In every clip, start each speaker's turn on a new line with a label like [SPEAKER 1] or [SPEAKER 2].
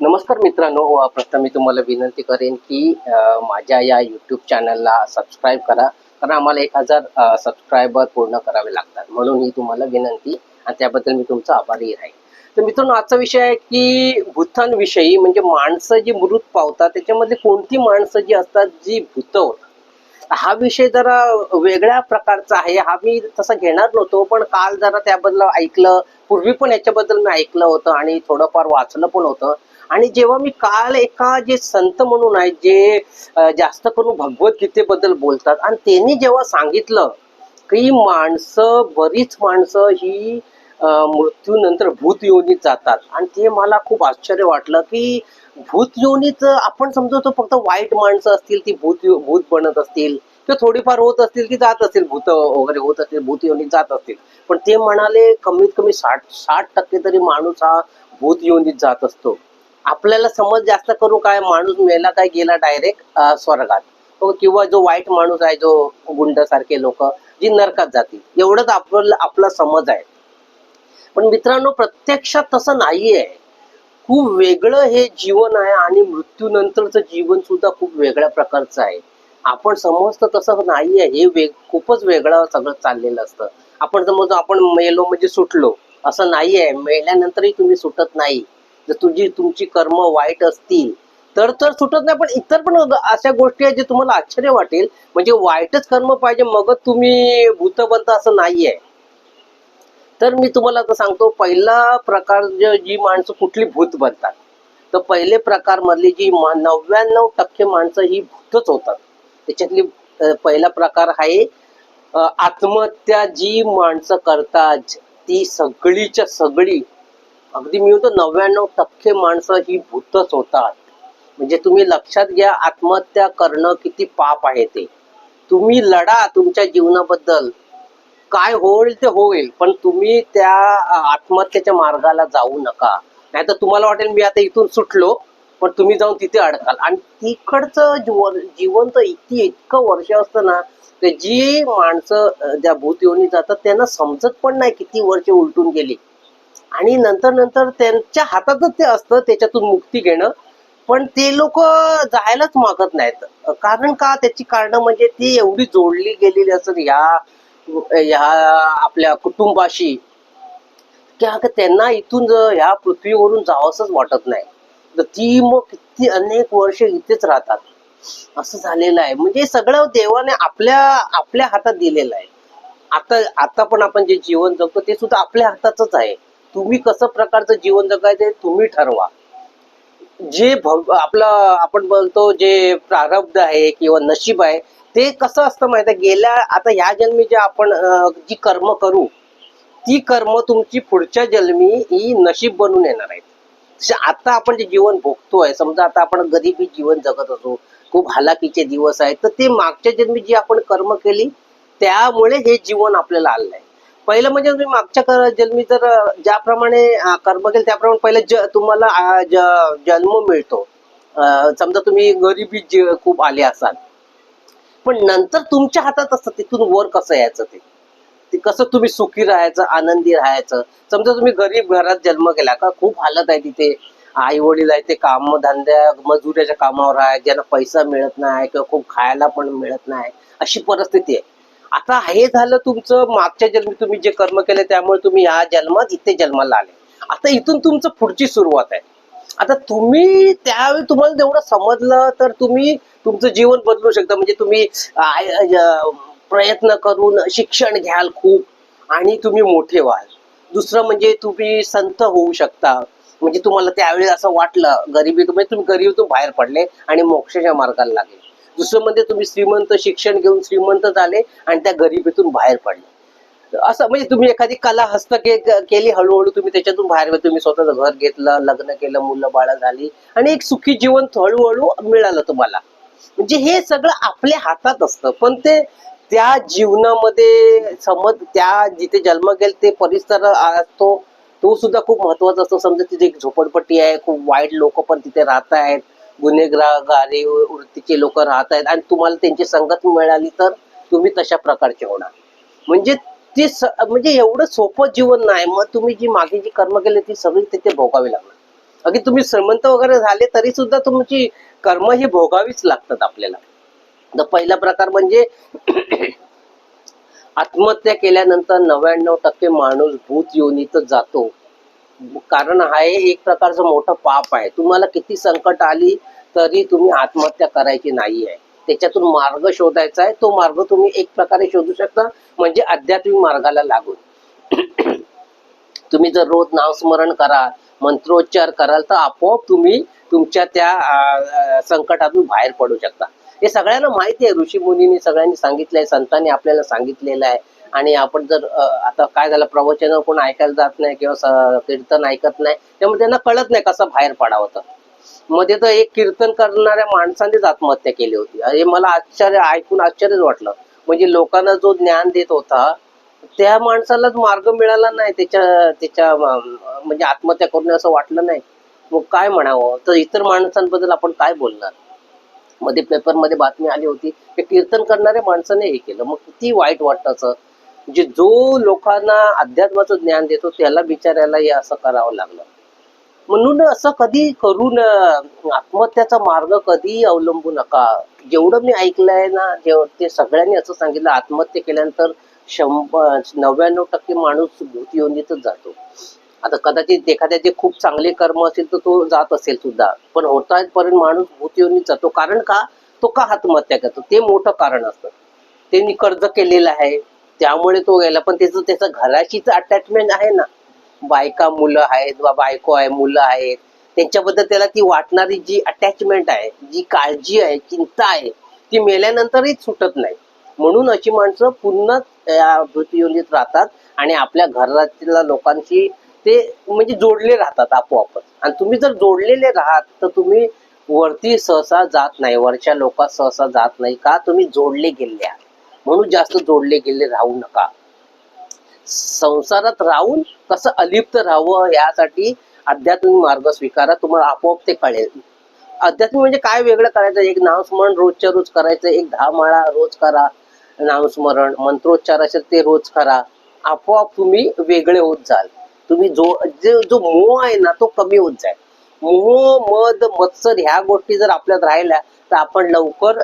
[SPEAKER 1] नमस्कार मित्रांनो हो, प्रथम मी तुम्हाला विनंती करेन की माझ्या या यूट्यूब चॅनलला सबस्क्राईब करा. कारण आम्हाला एक हजार सबस्क्रायबर पूर्ण करावे लागतात. म्हणून ही तुम्हाला विनंती आणि त्याबद्दल मी तुमचा आभारी राहील तर मित्रांनो आजचा विषय आहे की भूतांविषयी म्हणजे माणसं जी मृत पावतात त्याच्यामध्ये कोणती माणसं जी असतात जी भूत होतात हा विषय जरा वेगळ्या प्रकारचा आहे. हा मी तसा घेणार नव्हतो पण काल जरा त्याबद्दल ऐकलं. पूर्वी पण याच्याबद्दल मी ऐकलं होतं आणि थोडंफार वाचलं पण होतं. आणि जेव्हा मी काल एका जे संत म्हणून आहेत जे जास्त करून भगवद्गीतेबद्दल बोलतात आणि त्यांनी जेव्हा सांगितलं की माणसं बरीच माणसं ही मृत्यूनंतर भूत योनीत जातात. आणि ते मला खूप आश्चर्य वाटलं की भूत योनीत आपण समजतो फक्त वाईट माणसं असतील ती भूत भूत बनत असतील किंवा थोडीफार होत असतील की जात असतील भूत वगैरे होत असतील भूत योनीत जात असतील. पण ते म्हणाले कमीत कमी साठ साठ टक्के तरी माणूस हा भूत योनीत जात असतो. आपल्याला समज जास्त करून काय माणूस मेला काय गेला डायरेक्ट स्वर्गात. हो, किंवा जो वाईट माणूस आहे जो गुंड सारखे लोक जी नरकात जातील. एवढंच आपलं आपला समज आहे. पण मित्रांनो प्रत्यक्षात तसं नाहीये. खूप वेगळं हे जीवन आहे आणि मृत्यूनंतरचं जीवन सुद्धा खूप वेगळ्या प्रकारचं आहे. आपण समजतं तसं नाहीये. हे वेग खूपच वेगळं सगळं चाललेलं असतं. आपण समजतो आपण मेलो म्हणजे सुटलो. असं नाहीये. मेल्यानंतरही तुम्ही सुटत नाही. जर तुझी तुमची कर्म वाईट असतील तर तर सुटत नाही. पण इतर पण अशा गोष्टी आहेत जे तुम्हाला आश्चर्य वाटेल. म्हणजे वाईटच कर्म पाहिजे मगच तुम्ही भूत बनता असं नाहीये. तर मी तुम्हाला आता सांगतो पहिला प्रकार जे- जी माणसं कुठली भूत बनतात तर पहिले प्रकार मधली जी नव्याण्णव टक्के माणसं ही भूतच होतात. त्याच्यातली पहिला प्रकार आहे आत्महत्या जी माणसं करतात ती सगळीच्या सगळी अगदी मी म्हणतो नव्याण्णव टक्के माणसं ही भूतच होतात. म्हणजे तुम्ही लक्षात घ्या आत्महत्या करणं किती पाप आहे ते. तुम्ही लढा तुमच्या जीवनाबद्दल. काय होईल ते होईल पण तुम्ही त्या आत्महत्येच्या मार्गाला जाऊ नका. नाहीतर तुम्हाला वाटेल मी आता इथून सुटलो पण तुम्ही जाऊन तिथे अडकाल. आणि तिकडचं जीवन जीवन तर इतकी इतकं वर्ष असतं ना ते जी माणसं त्या भूत येऊन जातात त्यांना समजत पण नाही किती वर्ष उलटून गेली. आणि नंतर नंतर त्यांच्या हातातच ते असतं त्याच्यातून मुक्ती घेणं. पण ते लोक जायलाच मागत नाहीत. कारण का? त्याची कारण म्हणजे ती एवढी जोडली गेलेली असत ह्या ह्या आपल्या कुटुंबाशी की त्यांना इथून ह्या पृथ्वीवरून जावंसच वाटत नाही. तर ती मग किती अनेक वर्ष इथेच राहतात. असं झालेलं आहे. म्हणजे सगळं देवाने आपल्या आपल्या हातात दिलेलं आहे. आता आता पण आपण जे जीवन जगतो ते सुद्धा आपल्या हातातच आहे. तुम्ही कसं प्रकारचं जीवन जगायचं तुम्ही ठरवा. जे भव आपलं आपण बोलतो जे प्रारब्ध आहे किंवा नशीब आहे ते कसं असतं माहिती आहे? गेल्या आता ह्या जन्मी जे आपण जी कर्म करू ती कर्म तुमची पुढच्या जन्मी ही नशीब बनून येणार आहेत आता आपण जे जीवन भोगतोय समजा आता आपण गरिबी जीवन जगत असो खूप हालाकीचे दिवस आहेत तर ते मागच्या जन्मी जी आपण कर्म केली त्यामुळे हे जीवन आपल्याला आलं आहे पहिलं म्हणजे तुम्ही मागच्या जन्मी जर ज्याप्रमाणे कर्म केलं त्याप्रमाणे पहिले ज तुम्हाला ज- जन्म मिळतो. समजा तुम्ही गरिबी खूप आले असाल. पण नंतर तुमच्या हातात असतं तिथून वर कसं यायचं ते? ते कसं तुम्ही सुखी राहायचं आनंदी राहायचं? समजा तुम्ही गरीब घरात जन्म केला का खूप हालत आहे तिथे. आई वडील आहे ते काम धंद्या मजुऱ्याच्या कामावर आहे ज्यांना पैसा मिळत नाही किंवा खूप खायला पण मिळत नाही. अशी परिस्थिती आहे. आता हे झालं तुमचं मागच्या जन्मी तुम्ही जे कर्म केले त्यामुळे तुम्ही या जन्मात इथे जन्माला आले. आता इथून तुमचं पुढची सुरुवात आहे. आता तुम्ही त्यावेळी तुम्हाला जेवढं समजलं तर तुम्ही तुमचं जीवन बदलू शकता. म्हणजे तुम्ही आय- प्रयत्न करून शिक्षण घ्याल खूप आणि तुम्ही मोठे व्हाल. दुसरं म्हणजे तुम्ही संत होऊ शकता. म्हणजे तुम्हाला त्यावेळी असं वाटलं गरिबी म्हणजे तुम्ही तुम्ही गरिबीतून बाहेर पडले आणि मोक्षाच्या मार्गाला लागले. दुसरं म्हणजे तुम्ही श्रीमंत शिक्षण घेऊन श्रीमंत झाले आणि त्या गरिबीतून बाहेर पडले. असं म्हणजे तुम्ही एखादी कला हस्त के- केली हळूहळू तुम्ही त्याच्यातून बाहेर तुम्ही स्वतःच घर घेतलं लग्न केलं मुलं बाळ झाली आणि एक सुखी जीवन हळूहळू मिळालं तुम्हाला. म्हणजे हे सगळं आपल्या हातात असतं. पण ते त्या जीवनामध्ये समज त्या जिथे जन्म गेल ते परिसर असतो तो सुद्धा खूप महत्त्वाचा असतो. समजा तिथे एक झोपडपट्टी आहे खूप वाईट लोक पण तिथे राहत आहेत गुन्हेगारी वृत्तीचे लोक राहत आहेत आणि तुम्हाला त्यांची संगत मिळाली तर तुम्ही तशा प्रकारचे होणार? म्हणजे ते म्हणजे एवढं सोपं जीवन नाही मग तुम्ही जी मागे जी कर्म केले ती सगळी तिथे भोगावी लागणार. अगदी तुम्ही श्रीमंत वगैरे झाले तरी सुद्धा तुमची कर्म ही भोगावीच लागतात आपल्याला. तर पहिला प्रकार म्हणजे आत्महत्या केल्यानंतर नव्याण्णव टक्के माणूस भूत योनीतच जातो. कारण हा एक प्रकारचं मोठं पाप आहे. तुम्हाला किती संकट आली तरी तुम्ही आत्महत्या करायची नाही आहे त्याच्यातून मार्ग शोधायचा आहे. तो मार्ग तुम्ही एक प्रकारे शोधू शकता म्हणजे आध्यात्मिक मार्गाला लागून. तुम्ही जर रोज नावस्मरण कराल मंत्रोच्चार कराल तर आपोआप तुम्ही तुमच्या त्या संकटातून बाहेर पडू शकता. हे सगळ्यांना माहिती आहे. ऋषी मुनीने सगळ्यांनी सांगितलंय संतांनी आपल्याला सांगितलेलं आहे. आणि आपण जर आता काय झालं प्रवचन कोण ऐकायला जात नाही किंवा कीर्तन ऐकत नाही त्यामुळे त्यांना कळत नाही कसं बाहेर पडावं तर. मध्ये तर एक कीर्तन करणाऱ्या माणसानेच आत्महत्या केली होती. हे मला आश्चर्य ऐकून आश्चर्यच वाटलं. म्हणजे लोकांना जो ज्ञान देत होता त्या माणसालाच मार्ग मिळाला नाही. त्याच्या त्याच्या म्हणजे आत्महत्या करून असं वाटलं नाही. मग काय म्हणावं? तर इतर माणसांबद्दल आपण काय बोलणार? मध्ये पेपरमध्ये बातमी आली होती की कीर्तन करणाऱ्या माणसाने हे केलं. मग किती वाईट वाटतं जे जो लोकांना अध्यात्माचं ज्ञान देतो त्याला बिचारायला हे असं करावं लागलं. म्हणून असं कधी करून आत्महत्याचा मार्ग कधी अवलंबू नका. जेवढं मी ऐकलंय ना जेव ते सगळ्यांनी असं सांगितलं आत्महत्या केल्यानंतर शंभर नव्याण्णव टक्के माणूस भूत योनीतच जातो. आता कदाचित एखाद्याचे खूप चांगले कर्म असेल तर तो जात असेल सुद्धा. पण होता पर्यंत माणूस भूत योनीत जातो. कारण का? तो का आत्महत्या करतो? ते मोठं कारण असतं. त्यांनी कर्ज केलेलं आहे. त्यामुळे तो गेला. पण त्याचं त्याचं घराशीच अटॅचमेंट आहे ना. बायका मुलं आहेत बायको आहे मुलं आहेत. त्यांच्याबद्दल त्याला ती वाटणारी जी अटॅचमेंट आहे जी काळजी आहे चिंता आहे ती मेल्यानंतरही सुटत नाही. म्हणून अशी माणसं पुन्हा या राहतात आणि आपल्या घरातल्या लोकांशी ते म्हणजे जोडले राहतात आपोआपच. आणि तुम्ही जर जोडलेले राहात तर तुम्ही वरती सहसा जात नाही. वरच्या लोकात सहसा जात नाही का? तुम्ही जोडले गेले आहात. म्हणून जास्त जोडले गेले राहू नका. संसारात राहून कसं अलिप्त राहावं यासाठी आध्यात्मिक मार्ग स्वीकारा तुम्हाला आपोआप ते कळेल. अध्यात्मिक म्हणजे काय वेगळं करायचं? एक नामस्मरण रोजच्या रोज करायचं एक दहा माळा रोज करा नामस्मरण मंत्रोच्चार असेल ते रोज करा. आपोआप तुम्ही वेगळे होत जाल. तुम्ही जो जे जो मोह आहे ना तो कमी होत जाईल. मोह मद मत्सर ह्या गोष्टी जर आपल्यात राहिल्या तर आपण लवकर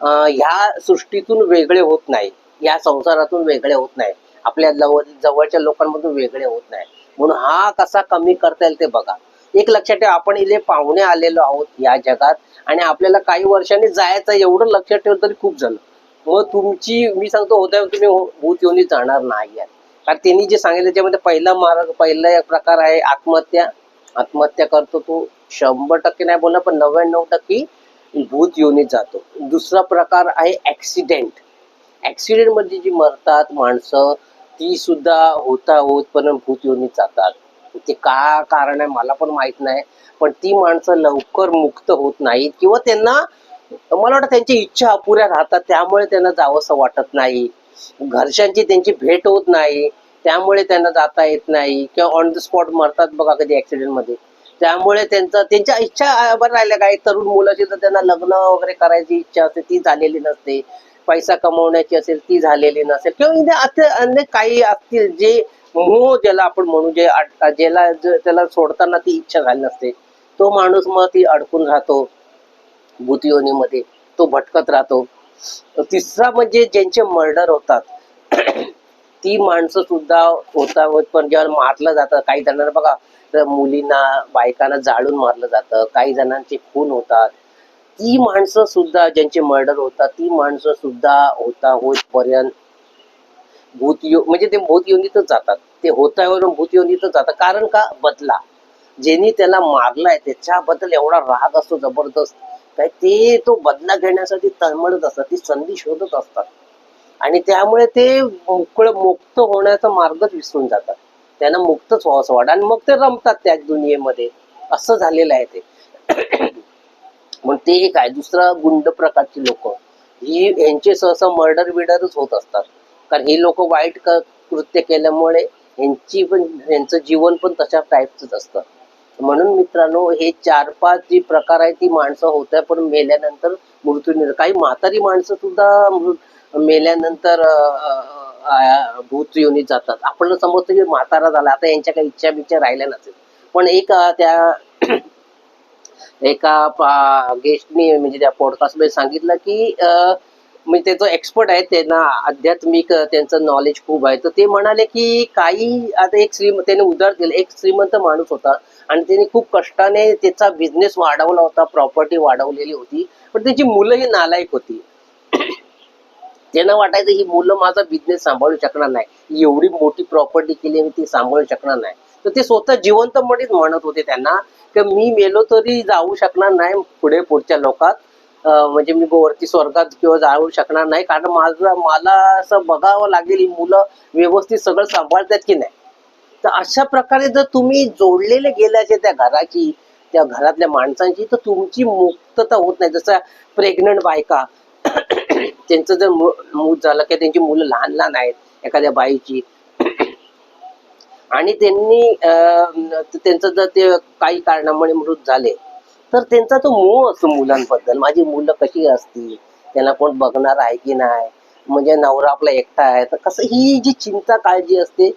[SPEAKER 1] ह्या सृष्टीतून वेगळे होत नाही. या संसारातून वेगळे होत नाही. आपल्या जवळ जवळच्या लोकांमधून वेगळे होत नाही. म्हणून हा कसा कमी करता येईल ते बघा. एक लक्षात ठेवा आपण इथे पाहुणे आलेलो आहोत या जगात आणि आपल्याला काही वर्षांनी जायचं एवढं लक्षात ठेवलं तरी खूप झालं. मग तुमची मी सांगतो होत्या तुम्ही हो, भूत येऊन जाणार नाही कारण त्यांनी जे सांगितलं त्याच्यामध्ये पहिला मार्ग पहिला एक प्रकार आहे आत्महत्या. आत्महत्या करतो तो शंभर टक्के नाही बोलणार पण नव्याण्णव टक्के भूत योनीत जातो. दुसरा प्रकार आहे ऍक्सिडेंट ऍक्सिडेंटमध्ये जी मरतात माणसं ती सुद्धा होता होत पण भूत योनीत जातात. ते का कारण आहे मला पण माहीत नाही पण ती माणसं लवकर मुक्त होत नाहीत किंवा त्यांना मला वाटतं त्यांची इच्छा अपुऱ्या राहतात त्यामुळे त्यांना जावंसं वाटत नाही. घरच्यांची त्यांची भेट होत नाही त्यामुळे त्यांना जाता येत नाही. किंवा ऑन द स्पॉट मरतात बघा कधी ऍक्सिडेंटमध्ये मध्ये. त्यामुळे त्यांचा त्यांच्या इच्छा बरं राहिल्या काही तरुण मुलाची तर त्यांना लग्न वगैरे करायची इच्छा असते ती झालेली नसते. पैसा कमवण्याची असेल ती झालेली नसेल. किंवा म्हणजे अनेक काही असतील जे मोह ज्याला आपण म्हणू जे ज्याला त्याला सोडताना ती इच्छा झाली नसते. तो माणूस मग ती अडकून राहतो भूतयोनीमध्ये. तो भटकत राहतो. तिसरा म्हणजे ज्यांचे मर्डर होतात ती माणसं सुद्धा होता पण जेव्हा मारलं जातं काही जणांना बघा तर मुलींना बायकांना जाळून मारलं जातं. काही जणांचे खून होतात. ती माणसं सुद्धा ज्यांचे मर्डर होतात ती माणसं सुद्धा होता होईपर्यंत भूतयो म्हणजे ते भूतयोनीतच जातात. ते होतावरून भूतयोनीतच जातात. कारण का? बदला. ज्यांनी त्याला मारलाय त्याच्याबद्दल एवढा राग असतो जबरदस्त. काय ते तो बदला घेण्यासाठी तळमळत असतात ती संधी शोधत असतात. आणि त्यामुळे ते मोकळ मुक्त होण्याचा मार्गच विसरून जातात. त्यांना मुक्तच व्हावं असं वाटतं. आणि मग ते रमतात त्या दुनियेमध्ये. असं झालेलं आहे ते. मग ते एक आहे. दुसरा गुंड प्रकारची लोक. ही यांचे सहसा मर्डर बिर्डरच होत असतात. कारण ही लोक वाईट कृत्य केल्यामुळे यांची पण यांचं जीवन पण तशा टाईपचंच असतं. म्हणून मित्रांनो हे चार पाच जी प्रकार आहे ती माणसं होत आहे पण मेल्यानंतर मृत्यू काही म्हातारी माणसं सुद्धा मेल्यानंतर भूत योनीत जातात. आपण समजतो की म्हातारा झाला आता यांच्या काही इच्छा बिच्छा राहिल्या नसेल. पण एक त्या एका गेस्टनी म्हणजे त्या पॉडकास्टमध्ये सांगितलं की म्हणजे ते जो एक्सपर्ट आहे त्यांना आध्यात्मिक त्यांचं नॉलेज खूप आहे. तर ते म्हणाले की काही आता एक श्रीम त्याने उदार दिलं एक श्रीमंत माणूस होता आणि त्याने खूप कष्टाने त्याचा बिझनेस वाढवला होता प्रॉपर्टी वाढवलेली होती. पण त्याची मुलं ही नालायक होती. त्यांना वाटायचं ही मुलं माझा बिझनेस सांभाळू शकणार नाही. एवढी मोठी प्रॉपर्टी केली मी ती सांभाळू शकणार नाही. तर ते स्वतः जिवंत मध्येच म्हणत होते त्यांना की मी मेलो तरी जाऊ शकणार नाही पुढे पुढच्या लोकात. म्हणजे मी वरती स्वर्गात किंवा जाऊ शकणार नाही कारण माझं मला असं बघावं लागेल ही मुलं व्यवस्थित सगळं सांभाळतात की नाही. तर अशा प्रकारे जर तुम्ही जोडलेले गेल्याचे त्या घराची त्या घरातल्या माणसांची तर तुमची मुक्तता होत नाही. जसं प्रेग्नंट बायका त्यांचं जर मू- मूत झालं किंवा त्यांची मुलं लहान लहान आहेत एखाद्या बाईची. आणि त्यांनी त्यांचं जर ते काही कारणामुळे मृत झाले तर त्यांचा तो मोह असतो मुलांबद्दल. माझी मुलं कशी असतील? त्यांना कोण बघणार आहे की नाही? म्हणजे नवरा आपला एकटा आहे तर कसं ही जी चिंता काळजी असते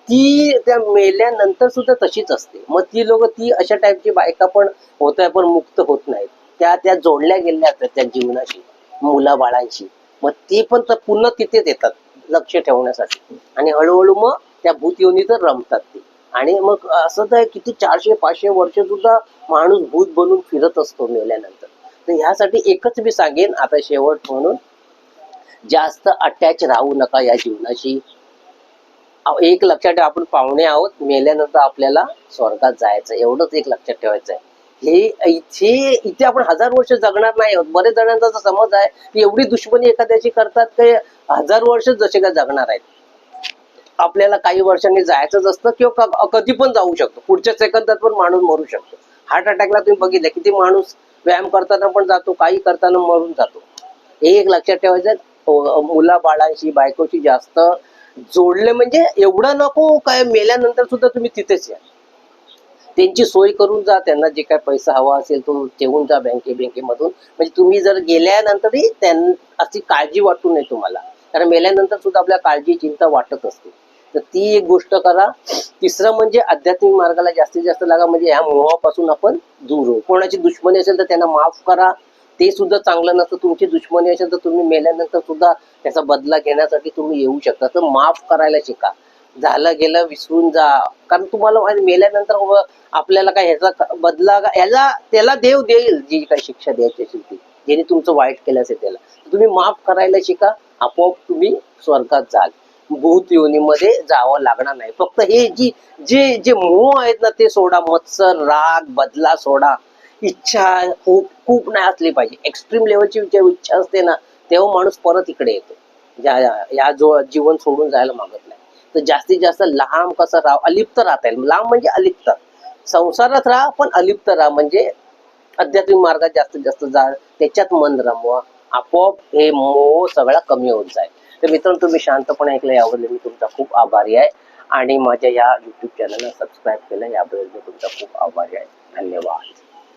[SPEAKER 1] ती त्या मेल्यानंतर सुद्धा तशीच असते. मग ती लोक ती अशा टाईपची बायका पण होत आहे पण मुक्त होत नाहीत. त्या त्या जोडल्या गेल्या असतात त्या जीवनाशी. मुला बाळांशी मग ती पण तर पुन्हा तिथेच येतात लक्ष ठेवण्यासाठी. आणि हळूहळू मग त्या भूत योनीत रमतात ते. आणि मग असं तर किती चारशे पाचशे वर्ष सुद्धा माणूस भूत बनून फिरत असतो मेल्यानंतर. तर ह्यासाठी एकच मी सांगेन आता शेवट म्हणून जास्त अटॅच राहू नका या जीवनाशी. एक लक्षात ठेवा आपण पाहुणे आहोत मेल्यानंतर आपल्याला स्वर्गात जायचं एवढंच एक लक्षात ठेवायचं आहे. हे इथे इथे आपण हजार वर्ष जगणार नाही आहोत. बरेच जणांचा समज आहे की एवढी दुश्मनी एखाद्याची करतात ते हजार वर्ष जसे काय जगणार आहेत. आपल्याला काही वर्षांनी जायचंच असतं किंवा कधी पण जाऊ शकतो. पुढच्या सेकंदात पण माणूस मरू शकतो. हार्ट अटॅकला तुम्ही बघितलं किती माणूस व्यायाम करताना पण जातो काही करताना मरून जातो. हे एक लक्षात ठेवायचं हो, मुला बाळांशी बायकोशी जास्त जोडले म्हणजे एवढं नको काय मेल्यानंतर सुद्धा तुम्ही तिथेच या. त्यांची सोय करून जा त्यांना जे काय पैसा हवा असेल तो ठेवून जा बँके बँकेमधून म्हणजे तुम्ही जर गेल्यानंतरही त्यां अशी काळजी वाटू नये तुम्हाला. कारण मेल्यानंतर सुद्धा आपल्या काळजी चिंता वाटत असते. तर ती एक गोष्ट करा. तिसरं म्हणजे आध्यात्मिक मार्गाला जास्तीत जास्त लागा. म्हणजे ह्या मोहापासून आपण दूर होऊ. कोणाची दुश्मनी असेल तर त्यांना माफ करा. ते सुद्धा चांगलं नसतं. तुमची दुश्मनी असेल तर तुम्ही मेल्यानंतर सुद्धा त्याचा बदला घेण्यासाठी तुम्ही येऊ शकता. तर माफ करायला शिका. झालं गेलं विसरून जा. कारण तुम्हाला माहिती मेल्यानंतर आपल्याला काय ह्याचा बदला का- ह्याला त्याला देव देईल जी काही शिक्षा द्यायची असेल ती. ज्याने तुमचं वाईट केलं असेल त्याला. तुम्ही माफ करायला शिका आपोआप तुम्ही स्वर्गात जाल. भूत योनीमध्ये जावं लागणार नाही. फक्त हे जी जे जे मोह आहेत ना ते सोडा. मत्सर राग बदला सोडा. इच्छा खूप खूप नाही असली पाहिजे. एक्स्ट्रीम लेवलची जेव्हा इच्छा असते ना तेव्हा माणूस परत इकडे येतो. ज्या या जो जीवन सोडून जायला मागत नाही. तर जास्तीत जास्त लांब कसं राहा अलिप्त राहता येईल. लांब म्हणजे अलिप्त. संसारात राहा पण अलिप्त राहा. म्हणजे आध्यात्मिक मार्गात जास्तीत जास्त जा त्याच्यात मन रमवा. आपोआप हे मोह सगळा कमी होत जाईल. तर मित्रांनो तुम्ही शांतपणे ऐकलं याबद्दल मी तुमचा खूप आभारी आहे. आणि माझ्या या युट्यूब चॅनलला सबस्क्राईब केलं याबद्दल मी तुमचा खूप आभारी आहे. धन्यवाद.